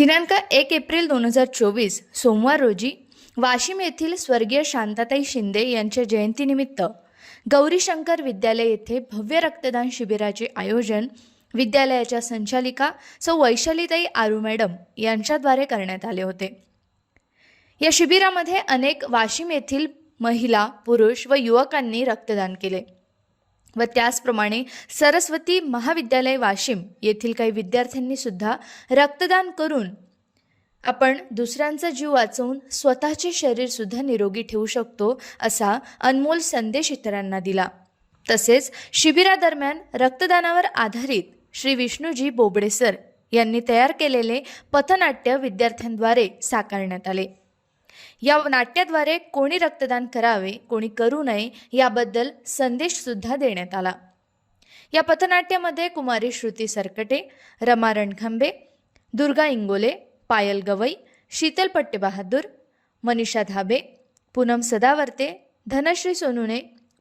दिनांक एक एप्रिल दोन हजार चोवीस सोमवार रोजी वाशिम येथील स्वर्गीय शांताताई शिंदे यांच्या जयंतीनिमित्त गौरीशंकर विद्यालय येथे भव्य रक्तदान शिबिराचे आयोजन विद्यालयाच्या संचालिका सौ वैशालीताई आरू मॅडम यांच्याद्वारे करण्यात आले होते. या शिबिरामध्ये अनेक वाशिम येथील महिला पुरुष व युवकांनी रक्तदान केले. व त्याचप्रमाणे सरस्वती महाविद्यालय वाशिम येथील काही विद्यार्थ्यांनी सुद्धा रक्तदान करून आपण दुसऱ्यांचा जीव वाचवून स्वतःचे शरीरसुद्धा निरोगी ठेवू शकतो असा अनमोल संदेश इतरांना दिला. तसेच शिबिरादरम्यान रक्तदानावर आधारित श्री विष्णूजी बोबडे सर यांनी तयार केलेले पथनाट्य विद्यार्थ्यांद्वारे साकारण्यात आले. या नाट्याद्वारे कोणी रक्तदान करावे कोणी करू नये याबद्दल संदेशसुद्धा देण्यात आला. या पथनाट्यामध्ये कुमारी श्रुती सरकटे रमा रणखंबे दुर्गा इंगोले पायल गवई शीतल पट्टेबहादूर मनीषा धाबे पूनम सदावर्ते धनश्री सोनुने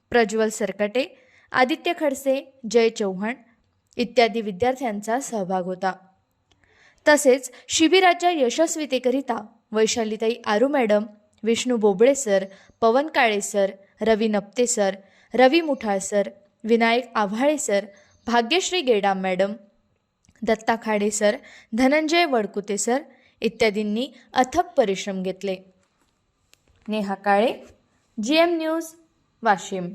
प्रज्वल सरकटे आदित्य खडसे जय चव्हाण इत्यादी विद्यार्थ्यांचा सहभाग होता. तसेच शिबिराच्या यशस्वीतेकरिता वैशालीताई Aru madam Vishnu Bobale sir Pavan Kale sir Ravi Napte sir Ravi Muthal sir Vinayak Avhale sir Bhagyashree Gedam madam Datta Khade sir Dhananjay Wadkute sir इत्यादींनी अथक परिश्रम घेतले. Neha Kale G M news Washim.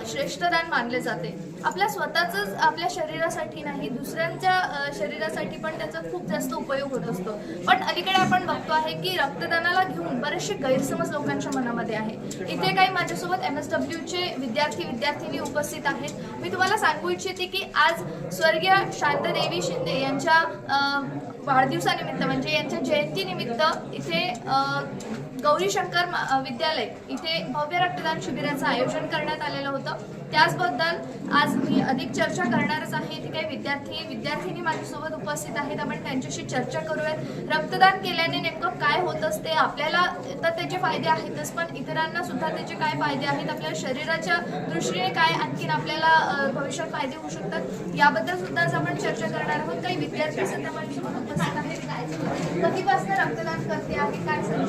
श्रेष्ठदान श्रेष्ठ दान मानले जाते. आपल्या स्वतःच आपल्या शरीरासाठी नाही दुसऱ्यांच्या शरीरासाठी पण त्याचा खूप जास्त उपयोग होत असतो. पण अलीकडे आपण बघतो आहे की रक्तदानाला घेऊन बरेचसे गैरसमज लोकांच्या मनामध्ये आहे. इथे काही माझ्यासोबत एम एस डब्ल्यूचे विद्यार्थी विद्यार्थिनी उपस्थित आहेत. मी तुम्हाला सांगू इच्छिते की आज स्वर्गीय शांतदेवी शिंदे यांच्या वाढदिवसानिमित्त म्हणजे यांच्या जयंतीनिमित्त इथे गौरीशंकर गौरी शंकर विद्यालय. इथे भव्य रक्तदान शिबिराचं आयोजन करण्यात आलेलं होतं. त्याचबद्दल आज मी अधिक चर्चा करणारच आहे. ती काही विद्यार्थी विद्यार्थिनी माझ्यासोबत उपस्थित आहेत. आपण त्यांच्याशी चर्चा करूयात. रक्तदान केल्याने नेमकं काय होत असते? आपल्याला तर त्याचे फायदे आहेतच पण इतरांना सुद्धा त्याचे काय फायदे आहेत? आपल्या शरीराच्या दृष्टीने काय आणखीन आपल्याला भविष्यात फायदे होऊ शकतात? याबद्दल सुद्धा आज आपण चर्चा करणार आहोत. काही विद्यार्थी सुद्धा माझ्यासोबत उपस्थित आहेत. कधीपासून रक्तदान करते आहे? काय सांगू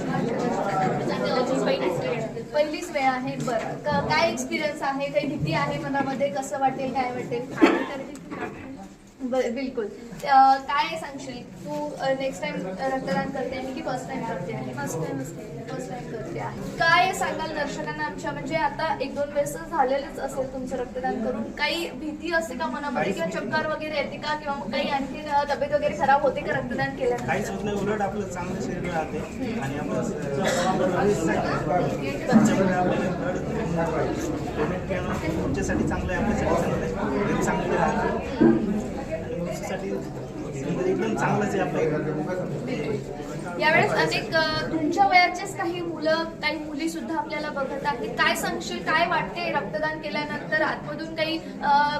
पहिलीच वेळ आहे बरं. काय एक्सपिरियन्स आहे? काही भीती आहे मनामध्ये? कसं वाटेल काय वाटेल. बिलकुल. काय सांगशील? तू नेक्स्ट टाइम रक्तदान करते आहे की फर्स्ट टाइम करते आहे? फर्स्ट टाइम फर्स्ट टाइम करते आहे. काय सांगाल दर्शकांना आमच्या? म्हणजे आता एक दोन वेळेस झालेलंच असेल तुमचं रक्तदान करून. काही भीती असते का मनामध्ये किंवा चक्कर वगैरे येते का? किंवा मग काही आणखी तब्येत वगैरे खराब होते का रक्तदान केल्यानंतर? उलट आपलं चांगलं शरीर राहते. आणि आपलं पेमेंट केलं तुमच्यासाठी चांगलं आहे. आपल्यासाठी चांगलं आहे. चांगलं राहते चांगलंच आहे यावेळेस अनेक तुमच्या वयाचेच काही मुलं काही मुली सुद्धा आपल्याला बघत आहेत. काय सांगशील काय वाटते रक्तदान केल्यानंतर? आतमधून काही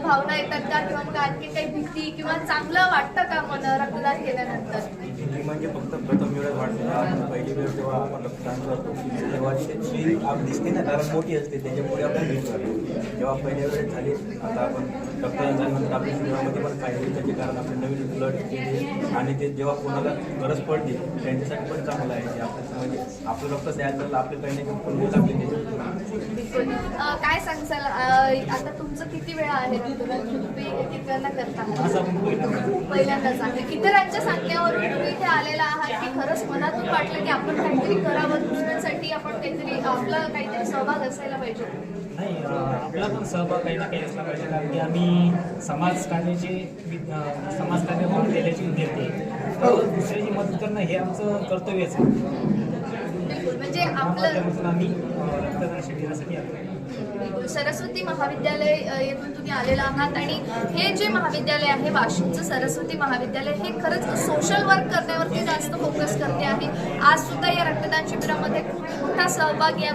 भावना येतात का? किंवा आणखी काही भीती किंवा चांगलं वाटतं का मन रक्तदान केल्यानंतर? म्हणजे फक्त प्रथम वेळेस वाटते पहिली वेळ जेव्हा आपण रक्तदान करतो तेव्हा ती आप दिसते ना कारण मोठी असते त्याच्यामुळे आपण भीती वाटते जेव्हा पहिल्या वेळेस झाली आता आपण रक्तदान झाल्यानंतर आपल्या शरीरामध्ये पण फायदे होईल त्याचे कारण आपले नवीन ब्लड आणि ते जेव्हा कोणाला गरज पडते त्यांच्यासाठी पण चांगलं आहे. जे आपलं म्हणजे आपलं रक्त तयार झालं आपलं काही नाही पण त्याचे अ, काय सांगसाल अ, आता तुमचं किती वेळा आहे तुम्ही करता? पहिल्यांदाच. आहे. इतरांच्या सांगण्यावरून तुम्ही इथे आलेला आहात की खरंच मनातून वाटलं की आपण काहीतरी करावं दुसऱ्यांसाठी आपण काहीतरी आपला काहीतरी सहभाग असायला पाहिजे. नाही आपला पण सहभाग काही ना काही असला पाहिजे कारण की आम्ही समाजकार्याचे समाजकार्य महाविद्यालयाचे विद्यार्थी आहे. तर दुसऱ्याची मदत करणं हे आमचं कर्तव्यच आहे. म्हणजे माध्यमातून आम्ही रक्तदान शिबिरासाठी आलो. बिलकुल सरस्वती महाविद्यालय येथून तुम्ही आलेला आहात आणि हे जे महाविद्यालय आहे वाशिमचं सरस्वती महाविद्यालय हे खरंच सोशल वर्क करण्यावरती जास्त फोकस करते आहे आज सुद्धा या रक्तदान शिबिरामध्ये खूप मोठा सहभाग या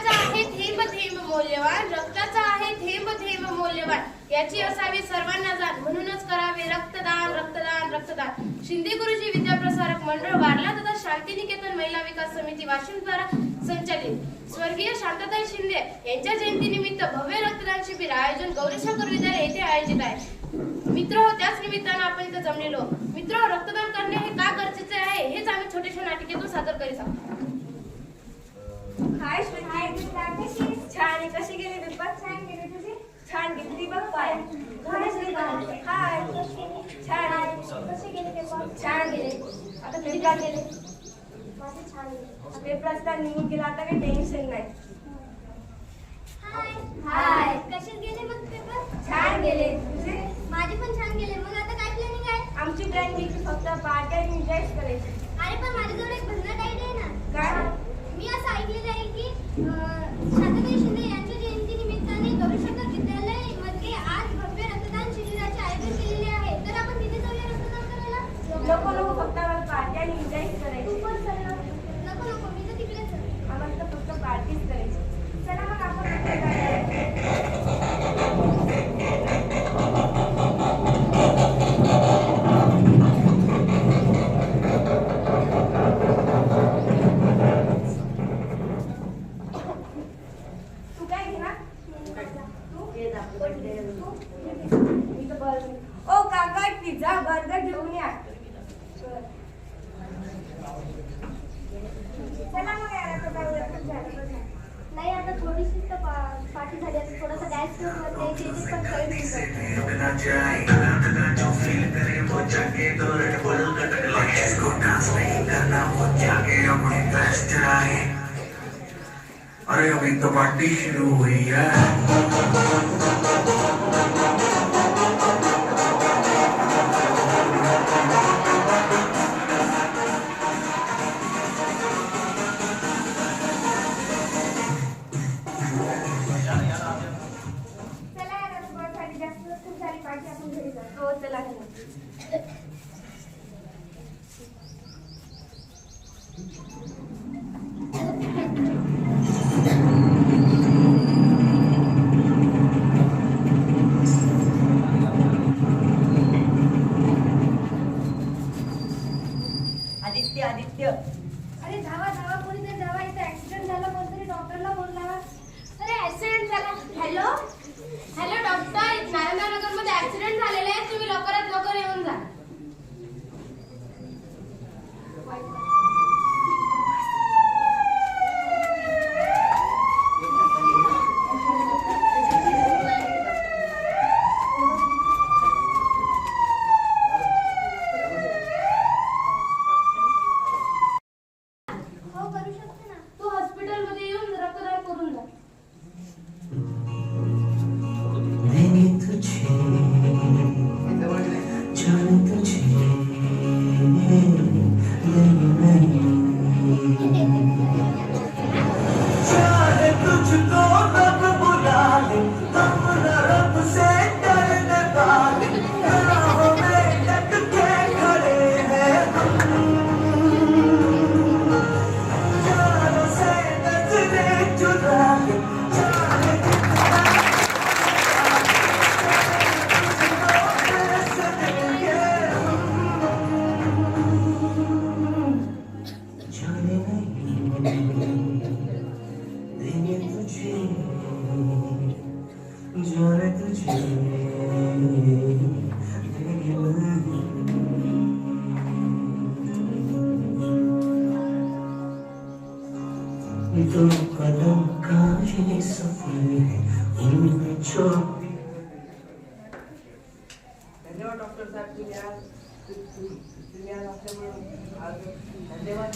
रक्ताचा आहे थेंब थेंब मौल्यवान. रक्ताचा आहे थेंब थेंब मौल्यवान. याची असावी सर्वांना जाण. म्हणूनच करावे रक्तदान रक्तदान रक्तदान. शिंदे गुरुजी विद्याप्रसारक मंडळ वारला तथा शांतिनिकेतन महिला विकास समिती वाशिम द्वारा संचालित. स्वर्गीय शांताताई शिंदे यांच्या जयंतीनिमित्त भव्य रक्तदान शिबिर आयोजन गौरीशंकर विद्यालय येथे आयोजित आहे. मित्र हो त्याच निमित्तानं आपण इथं जमलेलो मित्र हो, रक्तदान करणे हे का गरजेचे आहे हेच आम्ही छोट्याशा नाटिकेतून सादर करीत आहोत. हाय श्रुती. छान आहे. कशी गेली पेपर छान गेली तुझी. छान गेली बघ पाय हाय छान कशी गेली पेपर छान गेले. आता तुझी का गेले. पेपर असता निघून गेला. आता काही टेन्शन नाही. हाय. कसे गेले मग पेपर? छान गेले. तुझे? माझे पण छान गेले. मग आता काय प्लॅनिंग आहे? आमची प्लॅन की फक्त पार्टी आणि एन्जॉयच करायची. अरे पण माझ्याजवळ एक भन्नाट आयडिया आहे ना. काय? मी असं ऐकलेलं आहे जयंती निमित्ताने आज भव्य रक्तदान शिबिराचे आयोजन केलेले आहे. तर आपण तिथे जाऊया रक्तदान करायला? नको काका पिझ्झा बर्गर घेऊन या चला मग यार आता जाऊया. खूप झालं, खूप झालं. नाही आता थोडीशी तर पा- पार्टी झाली आता थोडासा डान्स करून ते ते ते पण कळून अरे अभी तो पार्टी शुरू हुई है Đến. दो कदम का ये सफर है उनमें धन्यवाद. डॉक्टर तुम्ही आज तुम्ही आज आज धन्यवाद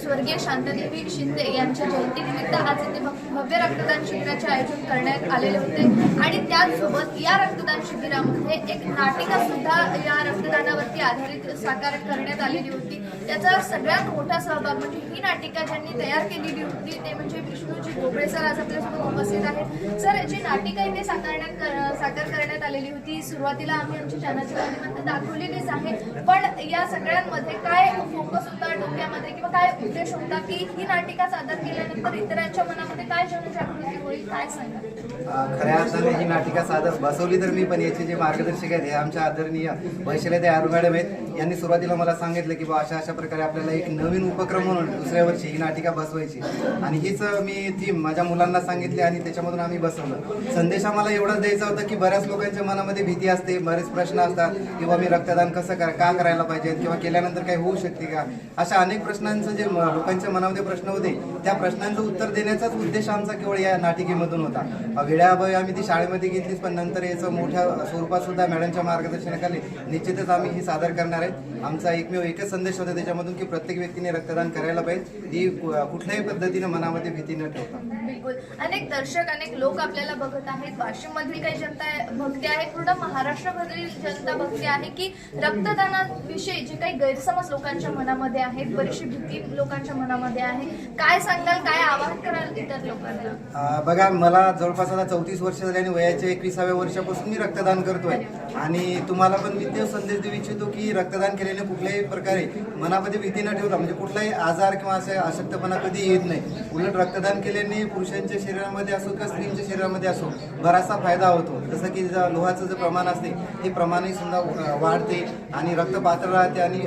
स्वर्गीय शांतादेवी शिंदे यांच्या जयंतीनिमित्त आज इथे भव्य रक्तदान शिबिराचे आयोजन करण्यात आलेले होते. आणि त्याचसोबत या रक्तदान शिबिरामध्ये एक नाटिका सुद्धा या रक्तदानावरती आधारित साकार करण्यात आलेली होती. त्याचा सगळ्यात मोठा सहभाग म्हणजे ही नाटिका ज्यांनी तयार केलेली होती ते म्हणजे विष्णूजी गोबळे सर आज आपल्यासोबत उपस्थित आहेत. सर जी नाटिका इथे साकारण्यात साकार करण्यात आलेली होती सुरुवातीला आम्ही आमच्या चॅनलच्या माध्यमातून दाखवलेलीच आहे पण या सगळ्यांमध्ये काय फोकस होता डोक्यामध्ये किंवा काय उद्देश होता की ही नाटिका सादर केल्यानंतर इतरांच्या मनामध्ये काय जनजागृती होईल काय सांगा खऱ्या अर्थाने ही नाटिका सादर बसवली तर मी पण याचे जे मार्गदर्शक आहेत हे आमच्या आदरणीय वैशाली आरू मॅडम आहेत. यांनी सुरुवातीला मला सांगितलं की बा अशा अशा प्रकारे आपल्याला एक नवीन उपक्रम म्हणून दुसऱ्या वर्षी ही नाटिका बसवायची. आणि हीच मी थीम माझ्या मुलांना सांगितली आणि त्याच्यामधून आम्ही बसवलं. संदेश आम्हाला एवढाच द्यायचा होता की बऱ्याच लोकांच्या मनामध्ये भीती असते बरेच प्रश्न असतात किंवा मी रक्तदान कसं करा का करायला पाहिजे किंवा केल्यानंतर काही होऊ शकते का? अशा अनेक प्रश्नांचं जे लोकांच्या मनामध्ये प्रश्न होते त्या प्रश्नांचं उत्तर देण्याचाच उद्देश आमचा केवळ या नाटिकेमधून होता. वेळाअभावी आम्ही ती शाळेमध्ये घेतलीच पण नंतर याचं मोठ्या स्वरूपात सुद्धा मॅडमच्या मार्गदर्शनाखाली निश्चितच आम्ही ही सादर करणार आहेत. आमचा एकमेव एकच संदेश होता त्याच्यामधून की प्रत्येक व्यक्तीने रक्तदान करायला पाहिजे. ही कुठल्याही पद्धतीने मनामध्ये भीती न ठेवता. बिलकुल. अनेक दर्शक अनेक लोक आपल्याला बघत आहेत. वाशिम मधील काही जनता भक्ती आहे पूर्ण महाराष्ट्रामधील जनता भक्ती आहे की रक्तदानाविषयी जे काही गैरसमज लोकांच्या मनामध्ये आहेत बरीचशी भीती लोकांच्या मनामध्ये आहे. काय सांगाल काय आवाहन कराल इतर लोकांना? बघा मला जवळपास आता चौतीस वर्ष झाली आणि वयाच्या एकविसाव्या वर्षापासून मी रक्तदान करतोय. आणि तुम्हाला पण मी ते संदेश देऊ इच्छितो की रक्तदान केल्याने कुठल्याही प्रकारे मनामध्ये भीती न ठेवता म्हणजे कुठलाही आजार किंवा असे अशक्तपणा कधी येत नाही. उलट रक्तदान केल्याने पुरुषांच्या शरीरामध्ये असो किंवा स्त्रीच्या शरीरामध्ये असो बराचसा फायदा होतो. जसं की ज- लोहाचं जे प्रमाण असते ते प्रमाणही सुद्धा वाढते आणि रक्त पातळ राहते आणि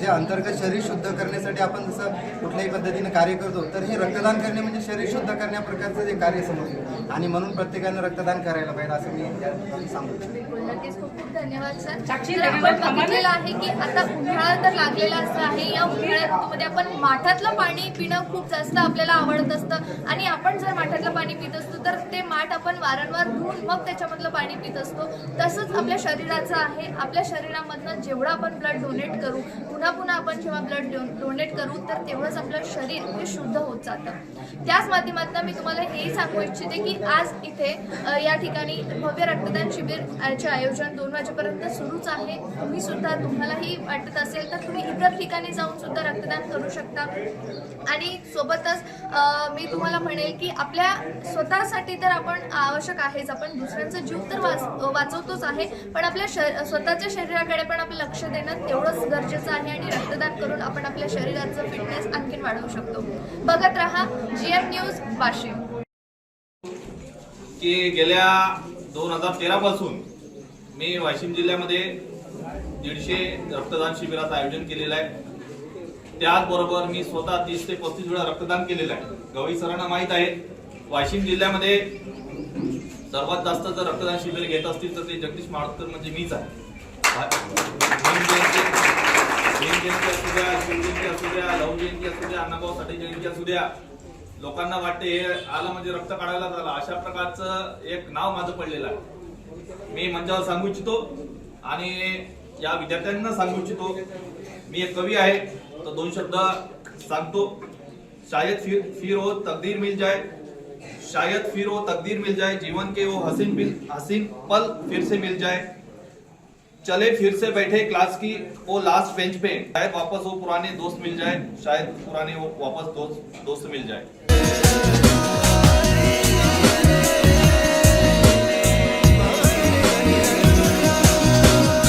जे अंतर्गत शरीर शुद्ध करण्यासाठी आपण जसं कुठल्याही पद्धतीने कार्य करतो तर हे रक्तदान करणे म्हणजे शरीर शुद्ध करण्या प्रकारचं जे कार्य समजतो. आणि म्हणून प्रत्येकाने रक्तदान करायला पाहिजे असं मी आपण बघितलेलं आहे की आता उन्हाळा तर लागलेला असं आहे. या उन्हाळ्या ऋतूमध्ये आपण माठातलं पाणी पिणं खूप जास्त आपल्याला आवडत असतं आणि आपण आपण जर माठातलं पाणी पित असतो तर ते माठ आपण वारंवार धुवून मग त्याच्यामधलं पाणी पित असतो. तसंच आपल्या शरीराचं आहे. आपल्या शरीरामधनं जेवढं आपण ब्लड डोनेट करू पुन्हा पुन्हा आपण जेव्हा ब्लड डोनेट करू तर तेवढंच आपलं शरीर हे शुद्ध होत जातं. त्याच माध्यमातून मी तुम्हाला हेही सांगू इच्छिते की आज इथे या ठिकाणी भव्य रक्तदान शिबिर आयोजन दोन वाजेपर्यंत सुरूच आहे. तुम्ही सुद्धा तुम्हालाही वाटत असेल तर तुम्ही इतर ठिकाणी जाऊन सुद्धा रक्तदान करू शकता. आणि सोबतच मी तुम्हाला म्हणेल की आपल्या स्वतःसाठी तर आपण आवश्यक आहेच. आपण दुसऱ्यांचा जीव तर वाच वाचवतोच आहे. पण आपल्या श स्वतःच्या शरीराकडे पण आपलं लक्ष देणं तेवढंच गरजेचं आहे आणि रक्तदान करून आपण आपल्या शरीराचं फिटनेस आणखीन वाढवू शकतो. बघत राहा जी एम न्यूज वाशिम. की गेल्या दोन हजार तेरापासून मी वाशिम जिल्ह्यामध्ये दीडशे रक्तदान शिबिराचं आयोजन केलेलं आहे. त्याचबरोबर मी स्वतः तीस ते पस्तीस वेळा रक्तदान केलेलं आहे. गवई सरांना माहीत आहे वाशिम जिल्ह्यामध्ये सर्वात जास्त जर रक्तदान शिबिर घेत असतील तर ते जगदीश माळकर म्हणजे मीच आहे. भीम जयंती असू द्या शिवजयंती असू द्या लव जयंती असू द्या अण्णाभाऊ साठे जयंती असू द्या लोकांना वाटते हे आलं म्हणजे रक्त काढायला झालं. अशा प्रकारचं एक नाव माझं पडलेलं आहे. मी मंचावर सांगू इच्छितो आणि या विद्यार्थ्यांना सांगू इच्छितो. मी एक कवी आहे. तर दोन शब्द सांगतो। शायद फिर फिर हो तकदीर मिल जाए। शायद फिर वो तकदीर मिल जाए। जीवन के वो हसीन हसीन पल फिर से मिल जाए। चले फिर से बैठे क्लास की वो लास्ट बेंच पे। शायद वापस वो पुराने दोस्त मिल जाए। शायद पुराने वो वापस दोस्त दोस्त मिल जाए।